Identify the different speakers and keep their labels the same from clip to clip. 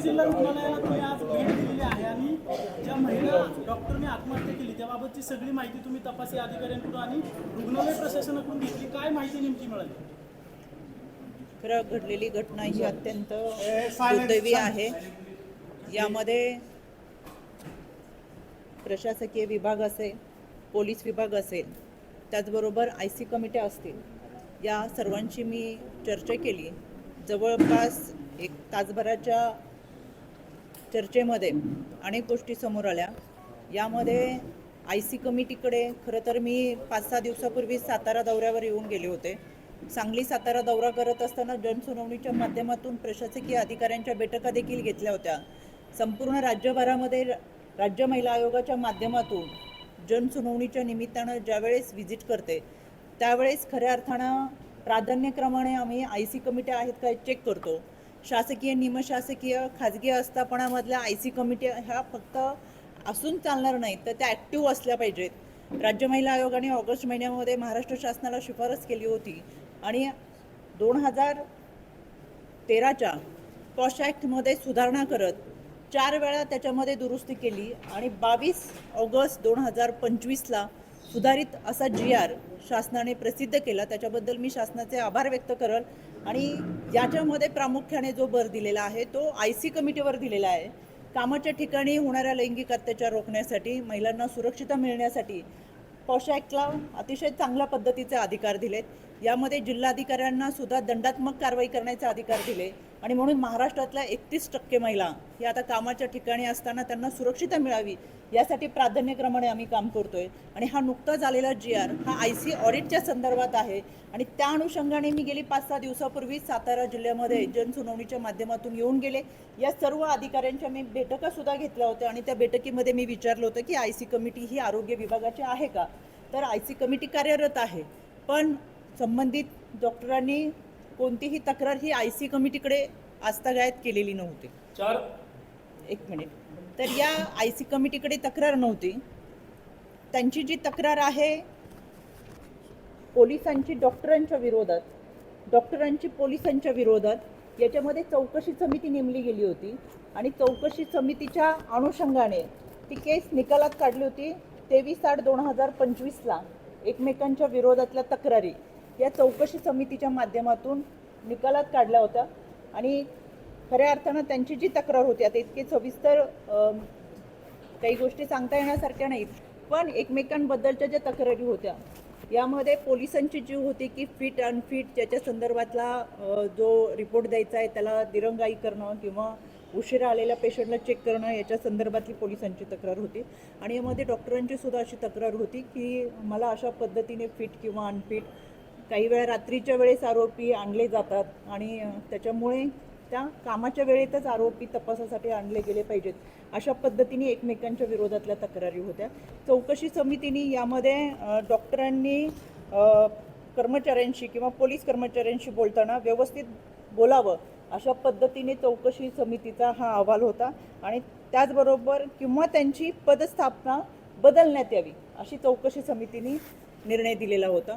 Speaker 1: उपजिल्हा रुग्णालयाला तुम्ही आज भेट दिलेली आहे आणि ज्या महिला डॉक्टरने आत्महत्या केली त्याबाबतची सगळी माहिती तुम्ही तपासी अधिकाऱ्यांकडून आणि रुग्णालय प्रशासनाकडून घेतली. काय माहिती नेमकी मिळाली?
Speaker 2: खरं घडलेली घटना ही अत्यंत दुर्दैवी आहे. यामध्ये प्रशासकीय विभाग असेल पोलीस विभाग असेल त्याचबरोबर आय सी कमिट्या असतील या सर्वांशी मी चर्चा केली. जवळपास एक तासभराच्या चर्चेमध्ये अनेक गोष्टी समोर आल्या. यामध्ये आय सी कमिटीकडे खरं तर मी पाच सहा दिवसापूर्वी सातारा दौऱ्यावर येऊन गेले होते. सांगली सातारा दौरा करत असताना जनसुनावणीच्या माध्यमातून प्रशासकीय अधिकाऱ्यांच्या बैठका देखील घेतल्या होत्या. संपूर्ण राज्यभरामध्ये राज्य महिला आयोगाच्या माध्यमातून जनसुनावणीच्या निमित्तानं ज्यावेळेस व्हिजिट करते त्यावेळेस खऱ्या अर्थानं प्राधान्यक्रमाने आम्ही आय सी कमिट्या आहेत का चेक करतो. शासकीय निमशासकीय खाजगी आस्थापनामधल्या आय सी कमिटी ह्या फक्त असून चालणार नाहीत तर त्या ॲक्टिव्ह असल्या पाहिजेत. राज्य महिला आयोगाने ऑगस्ट महिन्यामध्ये महाराष्ट्र शासनाला शिफारस केली होती आणि दोन हजार तेराच्या पॉश ॲक्टमध्ये सुधारणा करत चार वेळा त्याच्यामध्ये दुरुस्ती केली आणि बावीस ऑगस्ट दोन हजार पंचवीसला सुधारित असा जी आर शासनाने प्रसिद्ध केला. त्याच्याबद्दल मी शासनाचे आभार व्यक्त करल. आणि याच्यामध्ये प्रामुख्याने जो भर दिलेला आहे तो आय सी कमिटीवर दिलेला आहे. कामाच्या ठिकाणी होणाऱ्या लैंगिक अत्याचार रोखण्यासाठी महिलांना सुरक्षितता मिळण्यासाठी पॉश अतिशय चांगल्या पद्धतीचे अधिकार दिलेत. यामध्ये जिल्हाधिकाऱ्यांना सुद्धा दंडात्मक कारवाई करण्याचे अधिकार दिले. आणि म्हणून महाराष्ट्रातल्या एकतीस टक्के महिला या आता कामाच्या ठिकाणी असताना त्यांना सुरक्षितता मिळावी यासाठी प्राधान्यक्रमाने आम्ही काम करतोय. आणि हा नुकताच आलेला जी आर हा आय सी ऑडिटच्या संदर्भात आहे. आणि त्या अनुषंगाने मी गेली पाच सहा दिवसापूर्वी सातारा जिल्ह्यामध्ये जनसुनावणीच्या माध्यमातून येऊन गेले. या सर्व अधिकाऱ्यांच्या मी बैठकासुद्धा घेतल्या होत्या आणि त्या बैठकीमध्ये मी विचारलं होतं की आय सी कमिटी ही आरोग्य विभागाची आहे का? तर आय सी कमिटी कार्यरत आहे. पण संबंधित डॉक्टरांनी कोणतीही तक्रार ही आय सी कमिटीकडे आस्थागायत केलेली नव्हती.
Speaker 1: चार.
Speaker 2: एक मिनिट. तर या आय सी कमिटीकडे तक्रार नव्हती. त्यांची जी तक्रार आहे पोलिसांची डॉक्टरांच्या विरोधात डॉक्टरांची पोलिसांच्या विरोधात याच्यामध्ये चौकशी समिती नेमली गेली होती आणि चौकशी समितीच्या अनुषंगाने ती केस निकालात काढली होती तेवीस आठ दोन हजार पंचवीसला एकमेकांच्या विरोधातल्या तक्रारी. या चौकशी समितीच्या माध्यमातून निकालात काढल्या होत्या. आणि खऱ्या अर्थानं त्यांची जी तक्रार होती आता इतके सविस्तर काही गोष्टी सांगता येण्यासारख्या नाहीत पण एकमेकांबद्दलच्या ज्या तक्रारी होत्या यामध्ये पोलिसांची जी होती की फिट अनफिट ज्याच्या संदर्भातला जो रिपोर्ट द्यायचा आहे त्याला दिरंगाई करणं किंवा उशिरा आलेल्या पेशंटला चेक करणं याच्या संदर्भातली पोलिसांची तक्रार होती. आणि यामध्ये डॉक्टरांची सुद्धा अशी तक्रार होती की मला अशा पद्धतीने फिट किंवा अनफिट काही वेळा रात्रीच्या वेळेस आरोपी आणले जातात आणि त्याच्यामुळे त्या कामाच्या वेळेतच आरोपी तपासासाठी आणले गेले पाहिजेत. अशा पद्धतीने एकमेकांच्या विरोधातल्या तक्रारी होत्या. चौकशी समितीने यामध्ये डॉक्टरांनी कर्मचाऱ्यांशी किंवा पोलीस कर्मचाऱ्यांशी बोलताना व्यवस्थित बोलावं अशा पद्धतीने चौकशी समितीचा हा अहवाल होता आणि त्याचबरोबर किंवा त्यांची पदस्थापना बदलण्यात यावी अशी चौकशी समितीने निर्णय दिलेला होता.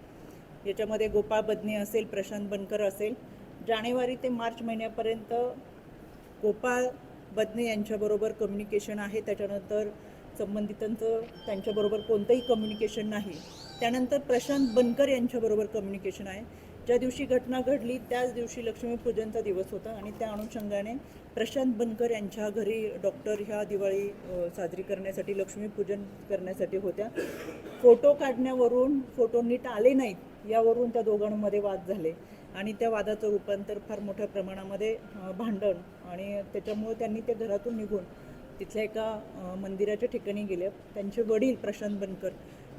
Speaker 2: याच्यामध्ये गोपाळ बदने असेल प्रशांत बनकर असेल. जानेवारी ते मार्च महिन्यापर्यंत गोपाळ बदने यांच्याबरोबर कम्युनिकेशन आहे. त्याच्यानंतर संबंधितांचं त्यांच्याबरोबर कोणतंही कम्युनिकेशन नाही. त्यानंतर प्रशांत बनकर यांच्याबरोबर कम्युनिकेशन आहे. ज्या दिवशी घटना घडली त्याच दिवशी लक्ष्मीपूजनचा दिवस होता आणि त्या अनुषंगाने प्रशांत बनकर यांच्या घरी डॉक्टर ह्या दिवाळी साजरी करण्यासाठी लक्ष्मीपूजन करण्यासाठी होत्या. फोटो काढण्यावरून फोटो नीट आले नाहीत. यावरून त्या दोघांमध्ये वाद झाले. आणि त्या वादाचं रूपांतर फार मोठ्या प्रमाणामध्ये भांडण आणि त्याच्यामुळे त्यांनी त्या घरातून निघून तिथल्या एका मंदिराच्या ठिकाणी गेले. त्यांचे वडील प्रशांत बनकर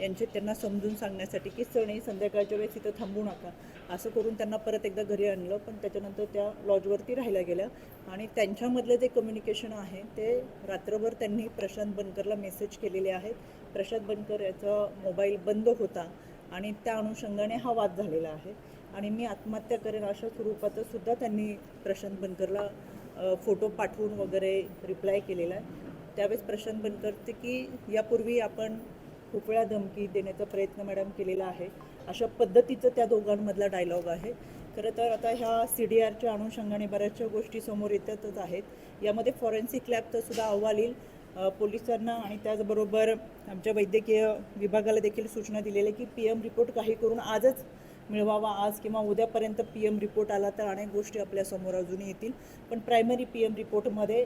Speaker 2: यांचे त्यांना समजून सांगण्यासाठी की सण आहे संध्याकाळच्या वेळेस तिथं थांबू नका असं करून त्यांना परत एकदा घरी आणलं. पण त्याच्यानंतर त्या लॉजवरती राहायला गेल्या. आणि त्यांच्यामधलं जे कम्युनिकेशन आहे ते रात्रभर त्यांनी प्रशांत बनकरला मेसेज केलेले आहेत. प्रशांत बनकर याचा मोबाईल बंद होता. आणि त्या अनुषंगाने हा वाद झालेला आहे. आणि मी आत्महत्या करेन अशा स्वरूपाचं सुद्धा त्यांनी प्रशांत बनकरला फोटो पाठवून वगैरे रिप्लाय केलेला आहे. त्यावेळेस प्रशांत बनकरचे की यापूर्वी आपण खूप वेळा धमकी देण्याचा प्रयत्न मॅडम केलेला आहे. अशा पद्धतीचं त्या दोघांमधला डायलॉग आहे. खरं तर आता ह्या सी डी आरच्या अनुषंगाने बऱ्याचशा गोष्टी समोर येतातच आहेत. यामध्ये फॉरेन्सिक लॅबचा सुद्धा अहवाल येईल. पोलिसांना आणि त्याचबरोबर आमच्या वैद्यकीय विभागाला देखील सूचना दिलेल्या की पी एम रिपोर्ट काही करून आजच मिळवावा आज किंवा उद्यापर्यंत पी एम रिपोर्ट आला तर अनेक गोष्टी आपल्यासमोर अजून येतील. पण प्रायमरी पी एम रिपोर्टमध्ये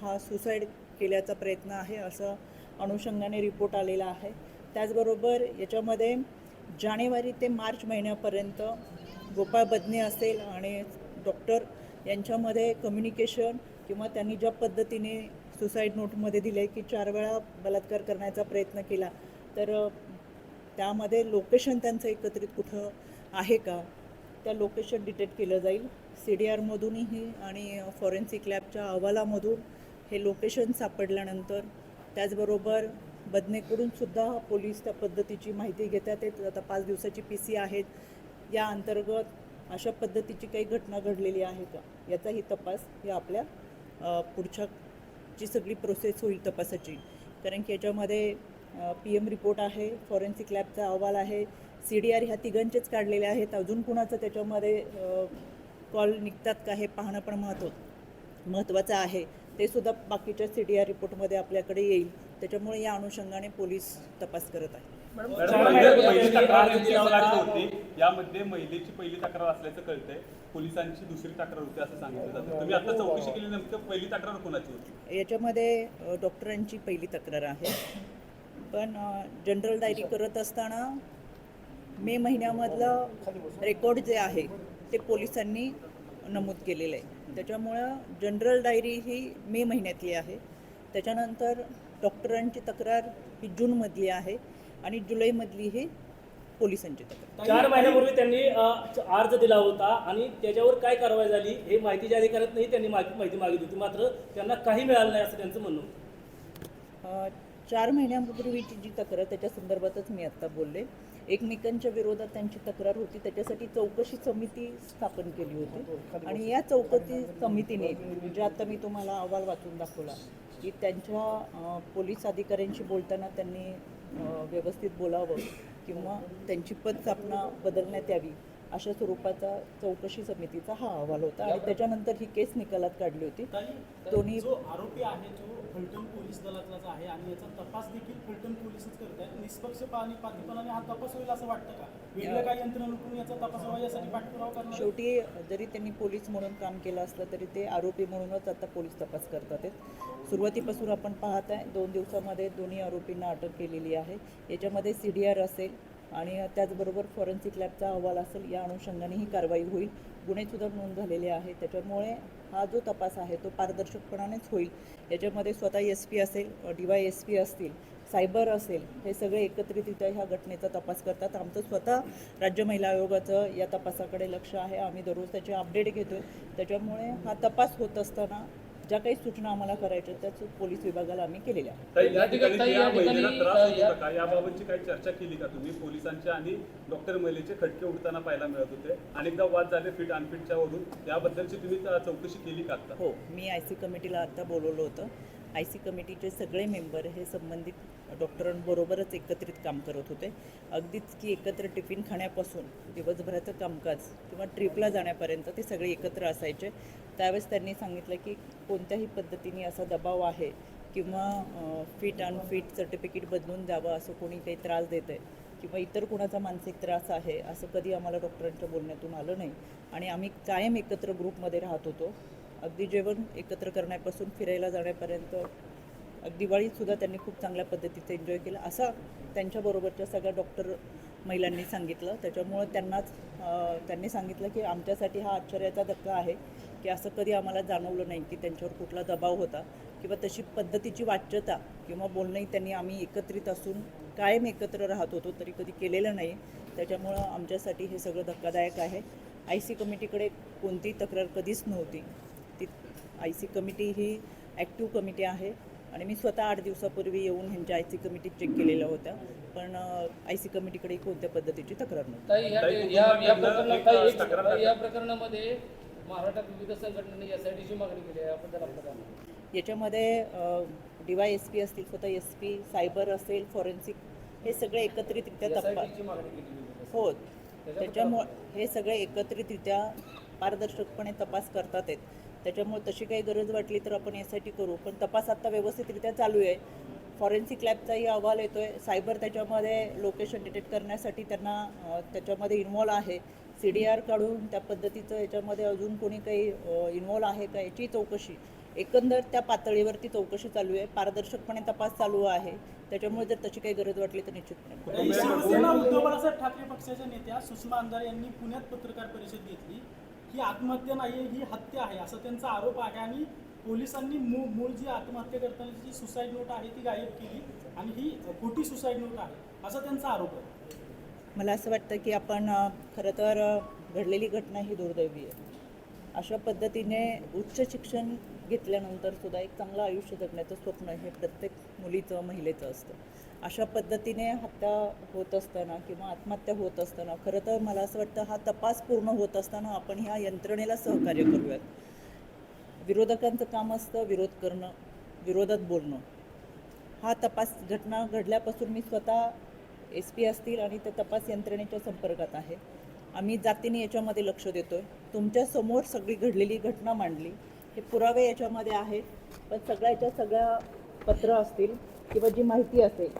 Speaker 2: हा सुसाईड केल्याचा प्रयत्न आहे असं अनुषंगाने रिपोर्ट आलेला आहे. त्याचबरोबर याच्यामध्ये जानेवारी ते मार्च महिन्यापर्यंत गोपाळ बदने असेल आणि डॉक्टर यांच्यामध्ये कम्युनिकेशन किंवा त्यांनी ज्या पद्धतीने सुसाईड नोटमध्ये दिलं आहे की चार वेळा बलात्कार करण्याचा प्रयत्न केला. तर त्यामध्ये लोकेशन त्यांचं एकत्रित कुठं आहे का? त्या लोकेशन डिटेक्ट केलं जाईल. सी डी आरमधूनही आणि फॉरेन्सिक लॅबच्या अहवालामधून हे लोकेशन सापडल्यानंतर त्याचबरोबर बदनेकडूनसुद्धा पोलीस त्या पद्धतीची माहिती घेतात. आता पाच दिवसाची पी सी आहेत. या अंतर्गत अशा पद्धतीची काही घटना घडलेली आहे का? याचाही तपास या आपल्या पुढच्या जी सगळी प्रोसेस होईल तपासाची. कारण की याच्यामध्ये पी एम रिपोर्ट आहे फॉरेन्सिक लॅबचा अहवाल आहे सी डी आर ह्या तिघांचेच काढलेले आहेत. अजून कुणाचं त्याच्यामध्ये कॉल निघतात का हे पाहणं पण महत्त्व महत्त्वाचं आहे. ते सुद्धा बाकीच्या सी डी आर रिपोर्टमध्ये आपल्याकडे येईल. त्याच्यामुळे या अनुषंगाने पोलीस तपास करत आहे
Speaker 3: यामध्ये महिलेची पहिली तक्रार असल्याचं कळतंय. पोलिसांची दुसरी तक्रार होती असं सांगितलं जातं. तुम्ही आता चौकशी केली नेमकं पहिली तक्रार कोणाची होती?
Speaker 2: याच्यामध्ये डॉक्टरांची पहिली तक्रार आहे. पण जनरल डायरी करत असताना मे महिन्यामधलं रेकॉर्ड जे आहे ते पोलिसांनी नमूद केलेलं आहे. त्याच्यामुळं जनरल डायरी ही मे महिन्यातली आहे. त्याच्यानंतर डॉक्टरांची तक्रार ही जूनमधली आहे आणि जुलैमधली ही पोलिसांची तक्रार.
Speaker 4: चार महिन्यापूर्वी त्यांनी अर्ज दिला होता आणि त्याच्यावर काय कारवाई झाली हे माहितीच्या अधिकाऱ्यांनी त्यांनी माहिती माहिती मागितली होती. मात्र त्यांना काही मिळालं नाही असं त्यांचं म्हणणं होतं.
Speaker 2: चार महिन्यांपूर्वीची जी तक्रार त्याच्या संदर्भातच मी आत्ता बोलले. एकमेकांच्या विरोधात त्यांची तक्रार होती. त्याच्यासाठी चौकशी समिती स्थापन केली होती. आणि या चौकशी समितीने जे आता मी तुम्हाला अहवाल वाचून दाखवला की त्यांच्या पोलीस अधिकाऱ्यांशी बोलताना त्यांनी व्यवस्थित बोलावं. किंवा त्यांची पदस्थापना बदलण्यात यावी. अशा स्वरूपाचा चौकशी समितीचा हा अहवाल होता आणि त्याच्यानंतर ही केस निकालात काढली होती. दोन्ही-
Speaker 1: आरोपी आहे जो फलटण पोलीस दलातलाच आहे आणि याचा तपास देखील फलटण पोलीसच करत आहेत निष्पक्षपाती पातीपणाने हा तपास होईल असं वाटतं का? वेगळ्या काही यंत्रणेकडून याचा तपास व्हावा यासाठी पाठपुरावा करणार?
Speaker 2: शेवटी जरी त्यांनी पोलीस म्हणून काम केलं असलं तरी ते आरोपी म्हणूनच आता पोलीस तपास करतात आहेत. सुरुवातीपासून आपण पाहत आहे दोन दिवसामध्ये दोन्ही आरोपींना अटक केलेली आहे. याच्यामध्ये सी डी आर असेल आणि त्याचबरोबर फॉरेन्सिक लॅबचा अहवाल असेल या अनुषंगाने ही कारवाई होईल. गुन्हेसुद्धा नोंद झालेले आहे त्याच्यामुळे हा जो तपास आहे तो पारदर्शकपणानेच होईल. याच्यामध्ये स्वतः एस पी असेल डी वाय एस पी असतील सायबर असेल हे सगळे एकत्रित इथं ह्या घटनेचा तपास करतात. आमचं स्वतः राज्य महिला आयोगाचं या तपासाकडे लक्ष आहे. आम्ही दररोज त्याचे अपडेट घेतो त्याच्यामुळे हा तपास होत असताना ज्या काही सूचना आम्हाला करायच्या त्याच पोलीस विभागाला आम्ही केलेल्या
Speaker 3: ताई, या ठिकाणी
Speaker 5: ताई,
Speaker 3: या
Speaker 5: या ठिकाणी,
Speaker 3: महिलेला त्रास
Speaker 5: अ,
Speaker 3: होत
Speaker 5: या-
Speaker 3: होता का याबाबतची काही चर्चा केली का तुम्ही? पोलिसांच्या आणि डॉक्टर महिलेचे खटके उडताना पाहायला मिळत होते. अनेकदा वाद झाले फिट अनफिटच्या वरून. याबद्दलची तुम्ही चौकशी केली का आता?
Speaker 2: हो मी आय सी कमिटीला आता बोलवलं होतं. आय सी कमिटीचे सगळे मेंबर हे संबंधित डॉक्टरांबरोबरच एकत्रित काम करत होते. अगदीच की एकत्र टिफिन खाण्यापासून दिवसभराचं कामकाज किंवा ट्रिपला जाण्यापर्यंत ते सगळे एकत्र असायचे. त्यावेळेस त्यांनी सांगितलं की कोणत्याही पद्धतीने असा दबाव आहे किंवा फिट अनफिट सर्टिफिकेट बदलून द्यावं असं कोणी काही त्रास देत आहे किंवा इतर कोणाचा मानसिक त्रास आहे असं कधी आम्हाला डॉक्टरांच्या बोलण्यातून आलं नाही. आणि आम्ही कायम एकत्र ग्रुपमध्ये राहत होतो. अगदी जेवण एकत्र करण्यापासून फिरायला जाण्यापर्यंत अगदी दिवाळीतसुद्धा त्यांनी खूप चांगल्या पद्धतीचं एन्जॉय केलं. असा त्यांच्याबरोबरच्या सगळ्या डॉक्टर महिलांनी सांगितलं. त्याच्यामुळं त्यांनाच त्यांनी सांगितलं की आमच्यासाठी हा आश्चर्याचा धक्का आहे की असं कधी आम्हाला जाणवलं नाही की त्यांच्यावर कुठला दबाव होता किंवा तशी पद्धतीची वाच्यता किंवा बोलणंही त्यांनी आम्ही एकत्रित असून कायम एकत्र राहत होतो तरी कधी केलेलं नाही. त्याच्यामुळं आमच्यासाठी हे सगळं धक्कादायक आहे. आय सी कमिटीकडे कोणतीही तक्रार कधीच नव्हती. आय सी कमिटी ही ॲक्टिव्ह कमिटी आहे. आणि मी स्वतः आठ दिवसापूर्वी येऊन ह्यांच्या आय सी कमिटी चेक केलेल्या होत्या. पण आय सी कमिटीकडे कोणत्या पद्धतीची तक्रार नव्हती.
Speaker 5: या प्रकरणामध्ये महाराष्ट्रात विविध संघटनांनी मागणी केली आहे?
Speaker 2: याच्यामध्ये डी वाय एस पी असतील स्वतः एस पी सायबर असेल फॉरेन्सिक हे सगळे एकत्रितरित्या तपास. हो. त्याच्यामुळे हे सगळे एकत्रितरित्या पारदर्शकपणे तपास करतात आहेत. त्याच्यामुळे तशी काही गरज वाटली तर आपण यासाठी करू. पण तपास आत्ता व्यवस्थितरित्या चालू आहे. फॉरेन्सिक लॅबचाही अहवाल येतो आहे सायबर त्याच्यामध्ये लोकेशन डिटेक्ट करण्यासाठी त्यांना त्याच्यामध्ये इन्वॉल्व आहे. सी डी आर काढून त्या पद्धतीचं याच्यामध्ये अजून कोणी काही इन्वॉल्व आहे का याची चौकशी. एकंदर त्या पातळीवरती चौकशी चालू आहे. पारदर्शकपणे तपास चालू आहे. त्याच्यामुळे जर तशी काही गरज वाटली तर निश्चितपणे.
Speaker 1: शिवसेना उद्धव बाळासाहेब ठाकरे पक्षाच्या नेत्या सुषमा अंधारे यांनी पुण्यात पत्रकार परिषद घेतली. ही आत्महत्या नाही आहे ही हत्या आहे असा त्यांचा आरोप आहे. आणि पोलिसांनी मूळ मूळ जी आत्महत्या करताना जी सुसाईड नोट आहे ती गायब केली. आणि ही खोटी सुसाईड नोट आहे असा त्यांचा आरोप आहे.
Speaker 2: मला असं वाटतं की आपण खरं तर घडलेली घटना ही दुर्दैवी आहे. अशा पद्धतीने उच्च शिक्षण घेतल्यानंतर सुद्धा एक चांगलं आयुष्य जगण्याचं स्वप्न हे प्रत्येक मुलीचं महिलेचं असतं. अशा पद्धतीने हत्या होत असताना किंवा आत्महत्या होत असताना खरं तर मला असं वाटतं हा तपास पूर्ण होत असताना आपण ह्या यंत्रणेला सहकार्य करूयात. विरोधकांचं काम असतं विरोध करणं विरोधात बोलणं. हा तपास घटना घडल्यापासून मी स्वतः एस पी असतील आणि त्या तपास यंत्रणेच्या संपर्कात आहे. आम्ही जातीने याच्यामध्ये लक्ष देतो आहे तुमच्यासमोर सगळी घडलेली घटना मांडली. हे पुरावे याच्यामध्ये आहेत पण सगळ्याच्या सगळ्या पत्र असतील किंवा जी माहिती असेल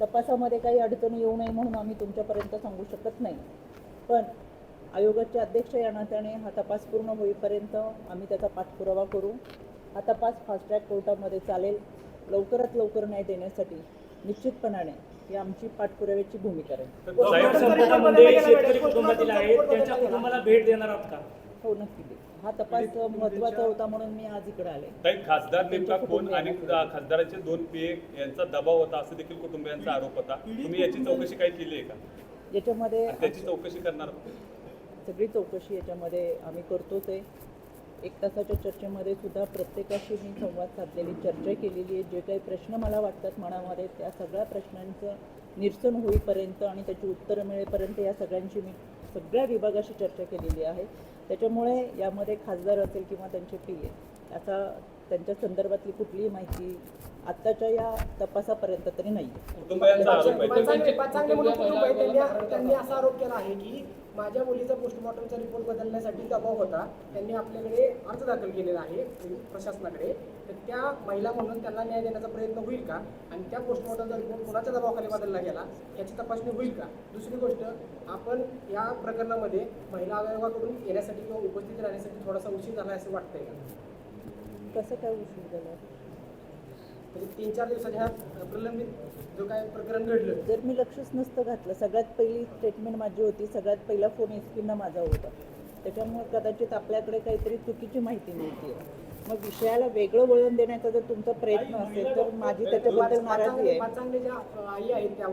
Speaker 2: तपासामध्ये काही अडचणी येऊ नये म्हणून आम्ही तुमच्यापर्यंत सांगू शकत नाही. पण आयोगाचे अध्यक्ष या नात्याने हा तपास पूर्ण होईपर्यंत आम्ही त्याचा पाठपुरावा करू. हा तपास फास्ट ट्रॅक कोर्टामध्ये चालेल. लवकरात लवकर न्याय देण्यासाठी निश्चितपणाने ही आमची पाठपुराव्याची भूमिका राहील.
Speaker 4: शेतकरी कुटुंबातील आहेत त्यांच्या कुटुंबाला भेट देणार आहात का?
Speaker 2: हो नक्की. हा तपास महत्त्वाचा होता म्हणून मी आज इकडे आले.
Speaker 3: ताई खासदार नेमका कोण आणि खासदाराचे दोन पीए यांचा दबाव होता असं देखील कुटुंबियांचा आरोप होता. तुम्ही याची चौकशी काय केली आहे का?
Speaker 2: याच्यामध्ये
Speaker 3: त्याची चौकशी करणार
Speaker 2: सगळी चौकशी याच्यामध्ये आम्ही करतोच आहे. एक तासाच्या चर्चेमध्ये सुद्धा प्रत्येकाशी मी संवाद साधलेली चर्चा केलेली आहे. जे काही प्रश्न मला वाटतात मनामध्ये त्या सगळ्या प्रश्नांचं निरसन होईपर्यंत आणि त्याची उत्तरं मिळेपर्यंत या सगळ्यांची मी सगळ्या विभागाशी चर्चा केलेली आहे. त्याच्यामुळे यामध्ये खासदार असेल किंवा त्यांचे पी ए याचा त्यांच्या संदर्भातली कुठलीही माहिती आत्ताच्या या तपासापर्यंत तरी नाही
Speaker 6: त्यांनी असा आरोप केला आहे की माझ्या मुलीचा पोस्टमॉर्टमचा रिपोर्ट बदलण्यासाठी दबाव होता. त्यांनी आपल्याकडे अर्ज दाखल केलेला आहे प्रशासनाकडे. तर त्या महिला म्हणून त्यांना न्याय देण्याचा प्रयत्न होईल का? आणि त्या पोस्टमॉर्टमचा रिपोर्ट कोणाच्या दबावाखाली बदलला गेला? याची तपासणी होईल का? दुसरी गोष्ट आपण या प्रकरणामध्ये महिला आयोगाकडून येण्यासाठी किंवा उपस्थित राहण्यासाठी थोडासा उशीर झाला असं वाटतंय का?
Speaker 2: कसं काय उशीर झाला?
Speaker 6: म्हणजे तीन चार दिवसाच्या ह्या प्रलंबित जो काय प्रकरण घडलं.
Speaker 2: जर मी लक्षच नसतं घातलं सगळ्यात पहिली स्टेटमेंट माझी होती सगळ्यात पहिला फोन एस पीना माझा होता. त्याच्यामुळे कदाचित आपल्याकडे काहीतरी चुकीची माहिती मिळते मग विषयाला वेगळं वळण देण्याचा जर तुमचा प्रयत्न असेल तर माझी त्याच्याबद्दल नाराजी आहे.
Speaker 6: आई आहेत त्या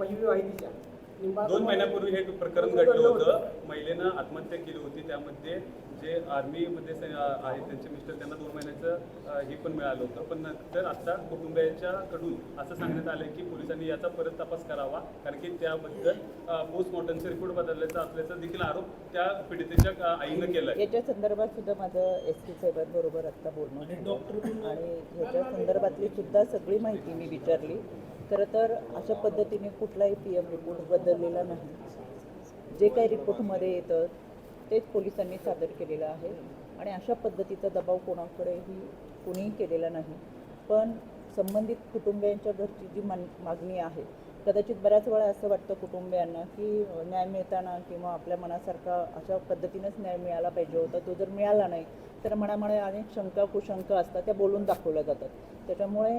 Speaker 3: दोन महिन्यापूर्वी हे प्रकरण घडलं होतं. महिलेनं आत्महत्या केली होती. त्यामध्ये जे आर्मीमध्ये स- आहेत त्यांचे मिस्टर त्यांना दोन महिन्याचं हे पण मिळालं होतं. पण नंतर आता कुटुंबियाच्याकडून असं सांगण्यात आलं की पोलिसांनी याचा परत तपास करावा. कारण की त्याबद्दल पोस्टमॉर्टमचा रिपोर्ट बदलल्याचा असल्याचा देखील आरोप त्या पीडितेच्या आईनं केलाय.
Speaker 2: याच्या संदर्भात सुद्धा माझं एस पी साहेबांबरोबर आत्ता बोलणं झालं. आणि ह्याच्या संदर्भातली सुद्धा सगळी माहिती मी विचारली. खरं तर अशा पद्धतीने कुठलाही पी एम रिपोर्ट बदललेला नाही. जे काही रिपोर्टमध्ये येतं तेच पोलिसांनी सादर केलेलं आहे. आणि अशा पद्धतीचा दबाव कोणाकडेही कोणीही केलेला नाही. पण संबंधित कुटुंबियांच्या घरची जी मान मागणी आहे कदाचित बऱ्याच वेळा असं वाटतं कुटुंबियांना की न्याय मिळताना किंवा आपल्या मनासारखा अशा पद्धतीनंच न्याय मिळाला पाहिजे होता तो जर मिळाला नाही तर मनामध्ये अनेक शंका कुशंका असतात त्या बोलून दाखवल्या जातात. त्याच्यामुळे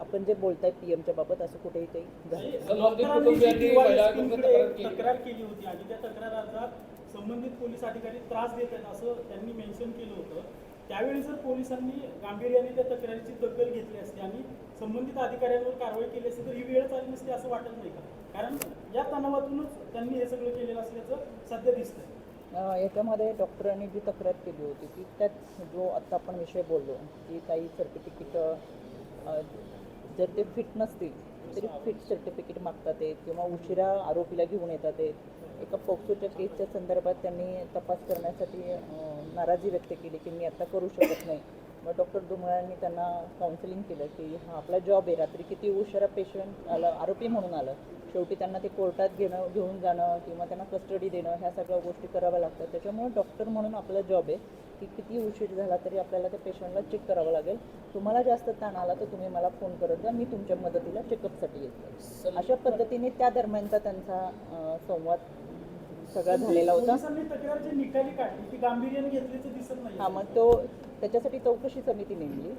Speaker 2: आपण जे बोलताय पी एमच्या बाबत असं कुठेही काही झालं
Speaker 5: तक्रार केली.
Speaker 1: होती आणि त्या तक्रार संबंधित पोलीस अधिकारी त्रास देत आहेत असं त्यांनी मेन्शन केलं होतं. त्यावेळी जर पोलिसांनी गांभीर्याने त्या तक्रारीची दखल घेतली असती आणि संबंधित अधिकाऱ्यांवर कारवाई केली असती तर ही वेळच आली नसती असं वाटत नाही का? कारण या तणावातूनच त्यांनी हे सगळं केलेलं असल्याचं सध्या दिसतंय.
Speaker 2: याच्यामध्ये डॉक्टरांनी जी तक्रार केली होती की त्यात जो आत्ता आपण विषय बोललो की काही सर्टिफिकेट जर ते फिट नसतील तरी फिट सर्टिफिकेट मागतात ते किंवा उशिरा आरोपीला घेऊन येतात ते. एका पोक्सोच्या केसच्या संदर्भात त्यांनी तपास करण्यासाठी नाराजी व्यक्त केली की मी आता करू शकत नाही. मग डॉक्टर दुमळांनी त्यांना काउन्सिलिंग केलं की हा आपला जॉब आहे. रात्री किती उशिरा पेशंट आलं आरोपी म्हणून आलं. शेवटी त्यांना ते कोर्टात घेणं घेऊन जाणं किंवा त्यांना कस्टडी देणं ह्या सगळ्या गोष्टी कराव्या लागतात. त्याच्यामुळे डॉक्टर म्हणून आपला जॉब आहे की किती उशीर झाला तरी आपल्याला त्या पेशंटला चेक करावं लागेल. तुम्हाला जास्त ताण आला तर तुम्ही मला फोन करत जा. मी तुमच्या मदतीला चेकअपसाठी येते. अशा पद्धतीने त्या दरम्यानचा त्यांचा संवाद सगळा झालेला होता.
Speaker 1: पोलिसांनी तक्रार जी निकाली काढली ती गांभीर्याने घेतल्याचं दिसत नाही
Speaker 2: हा मग तो त्याच्यासाठी चौकशी समिती नेमली.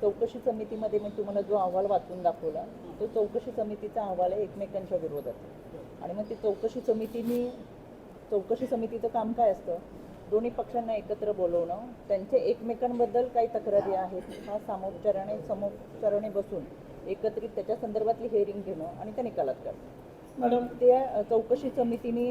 Speaker 2: चौकशी समितीमध्ये मी तुम्हाला जो अहवाल वाचून दाखवला तो चौकशी समितीचा अहवाल आहे एकमेकांच्या विरोधात. आणि मग ती चौकशी समितीने चौकशी समितीचं काम काय असतं? दोन्ही पक्षांना एकत्र बोलवणं त्यांचे एकमेकांबद्दल काही तक्रारी आहेत हा सामोपचाराने समोपचाराने बसून एकत्रित त्याच्या संदर्भातली हेअरिंग घेणं आणि त्या निकालात काढणं.
Speaker 1: मॅडम
Speaker 2: त्या चौकशी समितीने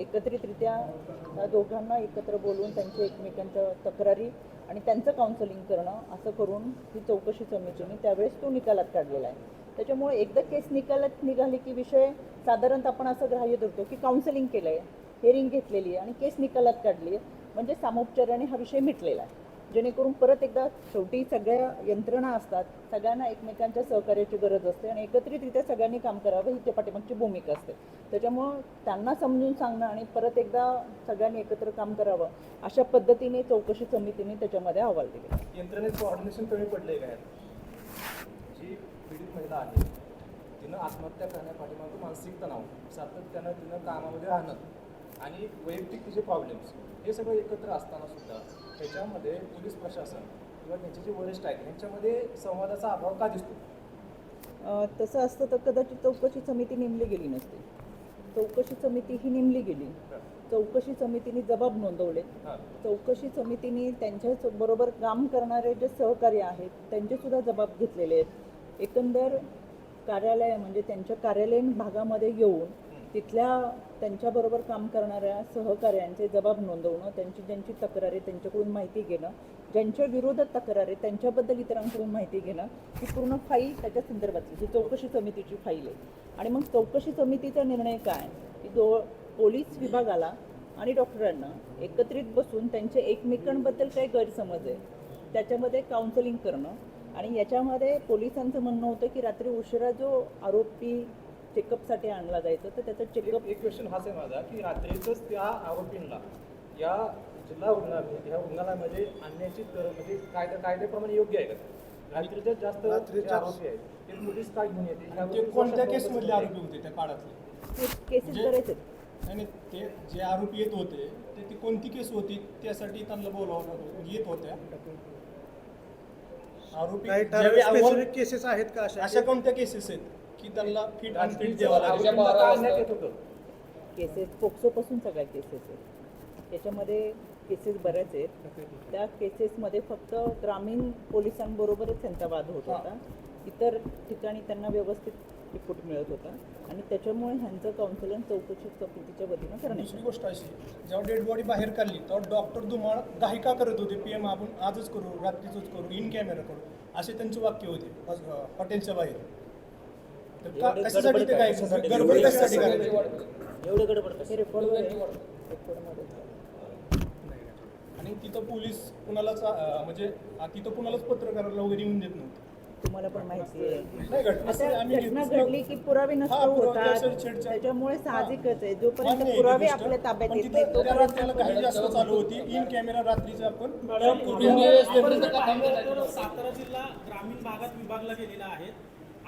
Speaker 2: एकत्रितरित्या दोघांना एकत्र बोलवून त्यांच्या एकमेकांच्या तक्रारी आणि त्यांचं काउन्सिलिंग करणं असं करून ही चौकशी समितीने त्यावेळेस तो निकालात काढलेला आहे. त्याच्यामुळे एकदा केस निकालात निघाली की विषय साधारणतः आपण असं ग्राह्य धरतो की काउन्सिलिंग केलं आहे हेअरिंग घेतलेली आहे आणि केस निकालात काढली आहे. म्हणजे सामोपचाराने हा विषय मिटलेला आहे. जेणेकरून परत एकदा शेवटी सगळ्या यंत्रणा असतात सगळ्यांना एकमेकांच्या सहकार्याची गरज असते आणि एकत्रितरित्या सगळ्यांनी काम करावं ही त्या पाठीमागची भूमिका असते. त्याच्यामुळं त्यांना समजून सांगणं आणि परत एकदा सगळ्यांनी एकत्र काम करावं अशा पद्धतीने चौकशी समितीने त्याच्यामध्ये अहवाल दिले.
Speaker 7: यंत्रणेचं ऑर्डिनेशन कमी पडले काय जी पीडित महिला आहे तिनं आत्महत्या करण्यापाठीमागं मानसिक तणाव सातत्यानं तिनं कामामध्ये राहणं आणि वैयक्तिक तिचे प्रॉब्लेम्स हे सगळं एकत्र असताना सुद्धा त्याच्यामध्ये पोलीस प्रशासन किंवा त्यांचे जे वरिष्ठ आहेत यांच्यामध्ये संवादाचा अभाव का दिसतो?
Speaker 2: तसं असतं तर कदाचित चौकशी समिती नेमली गेली नसती. चौकशी समिती ही नेमली गेली. चौकशी समितीने जबाब नोंदवले. चौकशी समितीने त्यांच्या बरोबर काम करणारे जे सहकारी आहेत त्यांचे सुद्धा जबाब घेतलेले आहेत. एकंदर कार्यालय म्हणजे त्यांच्या कार्यालयीन भागामध्ये येऊन तिथल्या त्यांच्याबरोबर काम करणाऱ्या सहकार्यांचे जबाब नोंदवणं त्यांची ज्यांची तक्रार आहे त्यांच्याकडून माहिती घेणं ज्यांच्या विरोधात तक्रार आहे त्यांच्याबद्दल इतरांकडून माहिती घेणं ही पूर्ण फाईल त्याच्या संदर्भातली ही चौकशी समितीची फाईल आहे. आणि मग चौकशी समितीचा निर्णय काय? की दो पोलीस विभागाला आणि डॉक्टरांना एकत्रित बसून त्यांचे एकमेकांबद्दल काही गैरसमज आहे त्याच्यामध्ये काउन्सिलिंग करणं. आणि याच्यामध्ये पोलिसांचं म्हणणं होतं की रात्री उशिरा जो आरोपी चेकअपसाठी आणला जायचा तर त्याचं चेकअप
Speaker 7: एक क्वेश्चन हाच आहे माझा की रात्रीचंच त्या आरोपींना या जिल्हा रुग्णालय ह्या रुग्णालयामध्ये आणण्याची तर म्हणजे कायदा कायद्याप्रमाणे योग्य आहे का? रात्रीच्या जास्त आरोपी आहेत ते पोलीस काय घेऊन येते
Speaker 8: कोणत्या केसमधले आरोपी. होते त्या काळातले?
Speaker 2: केसेस बरेच आहेत
Speaker 8: नाही ते जे आरोपी येत होते ते ती कोणती केस होती त्यासाठी त्यांना बोलावं येत होत्या. आरोपी
Speaker 9: केसेस आहेत का अशा
Speaker 8: अशा कोणत्या केसेस आहेत? की त्यांना फिट अनफिट द्यावा लागेल.
Speaker 2: केसेस पोक्सोपासून सगळ्या केसेस आहेत. त्याच्यामध्ये केसेस बऱ्याच आहेत. त्या केसेसमध्ये फक्त ग्रामीण पोलिसांबरोबरच त्यांचा वाद होत होता. इतर ठिकाणी त्यांना व्यवस्थित रिपोर्ट मिळत होता. आणि त्याच्यामुळे ह्यांचं काउन्सिलिंग चौकशी समितीच्या वतीनं करण्यात
Speaker 8: दुसरी. गोष्ट अशी जेव्हा डेड बॉडी बाहेर काढली तेव्हा डॉक्टर धुमाळ घाई का करत होते. पी एम आपण आजच करू रात्रीचंच करू इन कॅमेरा करू. असे त्यांचे वाक्य होते हॉटेलच्या बाहेर. का कशासाठी ते काय? गडबड कशासाठी करायची.
Speaker 4: एवढं गडबड
Speaker 2: हे.
Speaker 8: आणि तिथं पोलीस कुणालाच अं, म्हणजे अं, तिथं कुणालाच पत्रकाराला वगैरे येऊन देत नव्हते
Speaker 2: तुम्हाला पण माहिती आहे
Speaker 8: नाही घटना
Speaker 2: आता
Speaker 8: सर, आम्ही
Speaker 2: घटना घडली की पुरावे नष्ट
Speaker 8: हा, पुरावे
Speaker 2: होतात
Speaker 8: असेल, छेडछाड.
Speaker 2: त्याच्यामुळे साहजिकच आहे जोपर्यंत
Speaker 8: मान्य आहे ती
Speaker 2: पुरावे
Speaker 8: गोष्ट.
Speaker 2: आपल्या ताब्यात
Speaker 8: पण
Speaker 2: येत
Speaker 8: तिथं
Speaker 2: नाही
Speaker 8: त्या
Speaker 2: तोपर्यंत
Speaker 8: रात्रीला काही जास्त चालू होती इन कॅमेरा रात्रीचं आपण
Speaker 1: आपण जर पाहिलं तर. सातारा जिल्हा ग्रामीण भागात विभागला गेलेला आहे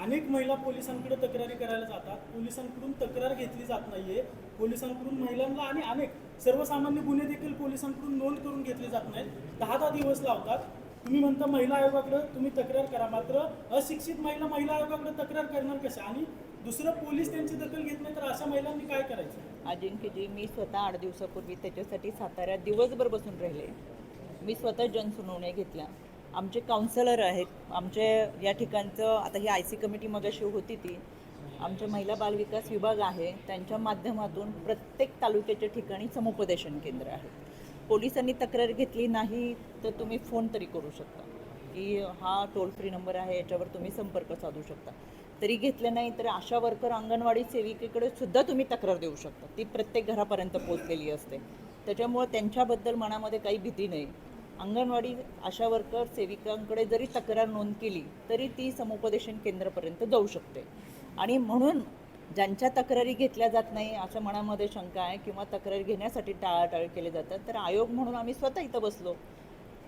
Speaker 1: अनेक महिला पोलिसांकडे तक्रारी करायला जातात. पोलिसांकडून तक्रार घेतली जात नाहीये. पोलिसांकडून महिलांना आणि अनेक सर्वसामान्य गुन्हे देखील पोलिसांकडून नोंद करून घेतले जात नाहीत. दहा दहा दिवस लावतात. तुम्ही म्हणता महिला आयोगाकडे तुम्ही तक्रार करा. मात्र अशिक्षित महिला महिला आयोगाकडे तक्रार करणार कशा? आणि दुसरं पोलीस त्यांची दखल घेत नाही तर अशा महिलांनी काय करायचं?
Speaker 2: अजिंक्यजी मी स्वतः आठ दिवसापूर्वी त्याच्यासाठी साताऱ्यात दिवसभर बसून राहिले. मी स्वतः जनसुनावण्या घेतल्या. आमचे काउन्सिलर आहेत. आमचे या ठिकाणचं आता ही आय सी कमिटी मगाशी होती ती. आमच्या महिला बालविकास विभाग आहे. त्यांच्या माध्यमातून प्रत्येक तालुक्याच्या ठिकाणी समुपदेशन केंद्र आहे. पोलिसांनी तक्रार घेतली नाही तर तुम्ही फोन तरी करू शकता. की हा टोल फ्री नंबर आहे याच्यावर तुम्ही संपर्क साधू शकता. तरी घेतलं नाही तर आशा वर्कर अंगणवाडी सेविकेकडे सुद्धा तुम्ही तक्रार देऊ शकता. ती प्रत्येक घरापर्यंत पोचलेली असते. त्याच्यामुळं त्यांच्याबद्दल मनामध्ये काही भीती नाही. अंगणवाडी आशा वर्कर सेविकांकडे जरी तक्रार नोंद केली तरी ती समुपदेशन केंद्रापर्यंत जाऊ शकते. आणि म्हणून ज्यांच्या तक्रारी घेतल्या जात नाही असं मनामध्ये शंका आहे किंवा तक्रारी घेण्यासाठी टाळाटाळ केले जातात तर आयोग म्हणून आम्ही स्वतः इथं बसलो.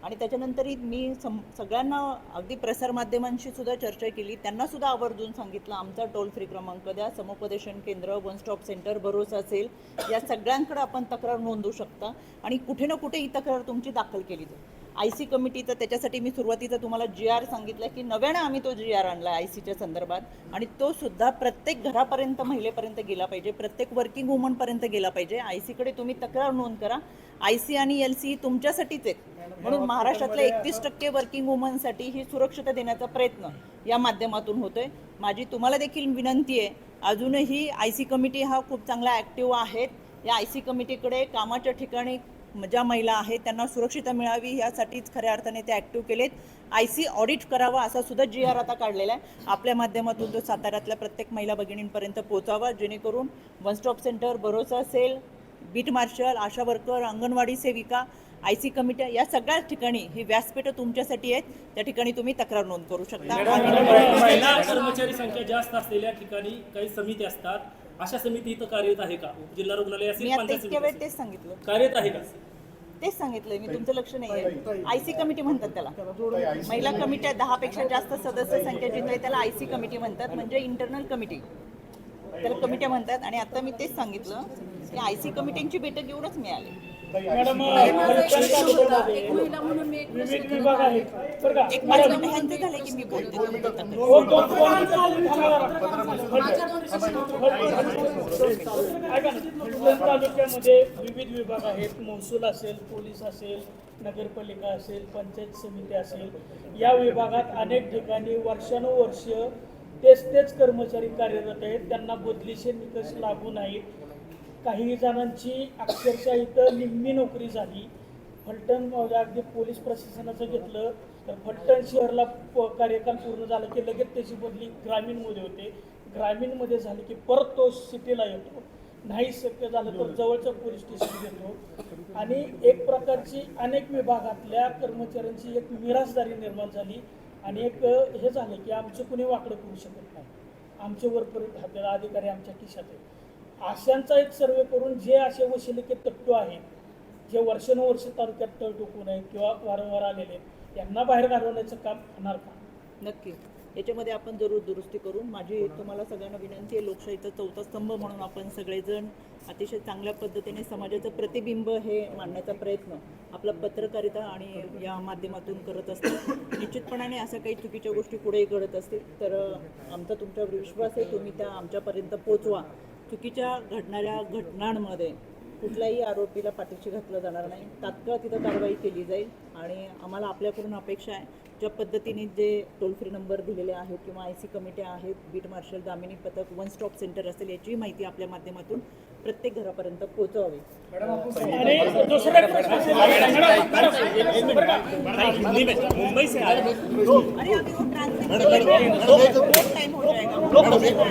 Speaker 2: आणि त्याच्यानंतरही मी सम सगळ्यांना अगदी प्रसारमाध्यमांशी सुद्धा चर्चा केली. त्यांना सुद्धा आवर्जून सांगितलं आमचा टोल फ्री क्रमांक द्या समुपदेशन केंद्र वन स्टॉप सेंटर भरोसा असेल या सगळ्यांकडे आपण तक्रार नोंदवू शकता. आणि कुठे ना कुठे ही तक्रार तुमची दाखल केली जाईल. आय सी कमिटीचं त्याच्यासाठी मी सुरुवातीचं तुम्हाला जी आर सांगितलं की नव्यानं आम्ही तो जी आर आणला आय सीच्या संदर्भात. आणि तो सुद्धा प्रत्येक घरापर्यंत महिलेपर्यंत गेला पाहिजे. प्रत्येक वर्किंग वुमनपर्यंत गेला पाहिजे. आय सीकडे तुम्ही तक्रार नोंद करा. आय सी आणि एल सी तुमच्यासाठीच आहेत. म्हणून महाराष्ट्रातल्या एकतीस टक्के वर्किंग वुमनसाठी ही सुरक्षता देण्याचा प्रयत्न या माध्यमातून होतोय. माझी तुम्हाला देखील विनंती आहे. अजूनही आय सी कमिटी हा खूप चांगला ॲक्टिव्ह आहेत या आय सी कमिटीकडे कामाच्या ठिकाणी ज्या महिला आहेत त्यांना सुरक्षितता मिळावी यासाठीच खऱ्या अर्थाने ते ॲक्टिव्ह केलेत. आय सी ऑडिट करावा असा सुद्धा जी आर आता काढलेला आहे. आपल्या माध्यमातून तो साताऱ्यातल्या प्रत्येक महिला भगिनींपर्यंत पोहोचावा जेणेकरून वन स्टॉप सेंटर भरोसा cell beat marshal ASHA worker anganwadi सेविका आय सी कमिट्या या सगळ्याच ठिकाणी ही व्यासपीठं तुमच्यासाठी आहेत. त्या ठिकाणी तुम्ही तक्रार नोंद करू शकता.
Speaker 4: कर्मचारी संख्या जास्त असलेल्या ठिकाणी काही समिती असतात. अशा समिती इथं कार्यरत आहे का? जिल्हा रुग्णालय
Speaker 2: मी
Speaker 4: असेल
Speaker 2: आता
Speaker 4: पंचायत
Speaker 2: इतक्या
Speaker 4: समिती
Speaker 2: वेळ
Speaker 4: असेल.
Speaker 2: तेच सांगितलं.
Speaker 4: कार्यरत आहे का?
Speaker 2: तेच सांगितलंय मी तुमचं लक्ष नाही आहे आय सी कमिटी म्हणतात त्याला. महिला कमिट्या दहा पेक्षा जास्त सदस्य संख्या जिथे आहे त्याला आय सी कमिटी म्हणतात म्हणजे इंटरनल कमिटी त्याला कमिट्या म्हणतात आणि आता मी तेच सांगितलं की आय सी कमिटींची बैठक येऊनच मिळाली.
Speaker 1: मॅडम फलटण तालुक्यामध्ये विविध विभाग आहेत बरं का?
Speaker 2: एक पाच मिनिटं ह्यांचं झालं की मी बोलते. तुम्ही बोलता.
Speaker 1: हो, दोन- दोन- ऐका ना, फलटण तालुक्यामध्ये विविध विभाग आहेत. महसूल असेल पोलीस असेल नगरपालिका असेल पंचायत समिती असेल. या विभागात अनेक ठिकाणी वर्षानुवर्ष तेच तेच कर्मचारी कार्यरत आहेत. त्यांना बदलीचे निकष लागू नाहीत. काही जणांची अक्षरशः इथं निम्मी नोकरी झाली. फलटण अगदी पोलीस प्रशासनाचं घेतलं. तर फलटण शहरला प- कार्यकाल पूर्ण झालं की लगेच त्याची बदली ग्रामीणमध्ये होते. ग्रामीणमध्ये झाली की परत तो सिटीला येतो. नाही शक्य झालं तर जवळचं पोलीस स्टेशन घेतो. आणि एक प्रकारची अनेक विभागातल्या कर्मचाऱ्यांची एक मिरासदारी निर्माण झाली. आणि एक हे झालं की आमचं कुणी वाकडं करू शकत नाही. आमचे वरपर्यंत हाताला अधिकारी आमच्या खिशात आहेत. अशांचा एक सर्वे करून जे असे वशिलिके तट्टू आहेत जे वर्षानुवर्ष तालुक्यात तळ टोकून आहेत किंवा वारंवार आलेले यांना बाहेर घालवण्याचं काम होणार का?
Speaker 2: नक्की. याच्यामध्ये आपण जरूर दुरुस्ती करून माझी तुम्हाला सगळ्यांना विनंती आहे लोकशाहीचा चौथा स्तंभ म्हणून आपण सगळेजण अतिशय चांगल्या पद्धतीने समाजाचं प्रतिबिंब हे मांडण्याचा प्रयत्न आपला पत्रकारिता आणि या माध्यमातून करत असतो. निश्चितपणाने अशा काही चुकीच्या गोष्टी पुढेही घडत असतील तर आमचा तुमच्यावर विश्वास आहे तुम्ही त्या आमच्यापर्यंत पोचवा. चुकीच्या घडणाऱ्या घटनांमध्ये कुठल्याही आरोपीला पाठीशी घातलं जाणार नाही. तात्काळ तिथं कारवाई केली जाईल आणि आम्हाला आपल्याकडून अपेक्षा आहे ज्या पद्धतीने जे टोल फ्री नंबर दिलेले आहेत किंवा आय सी कमिट्या आहेत बीट मार्शल दामिनी पथक वन स्टॉप सेंटर असेल याची माहिती आपल्या माध्यमातून प्रत्येक घरापर्यंत पोहोचवावी.
Speaker 1: आणि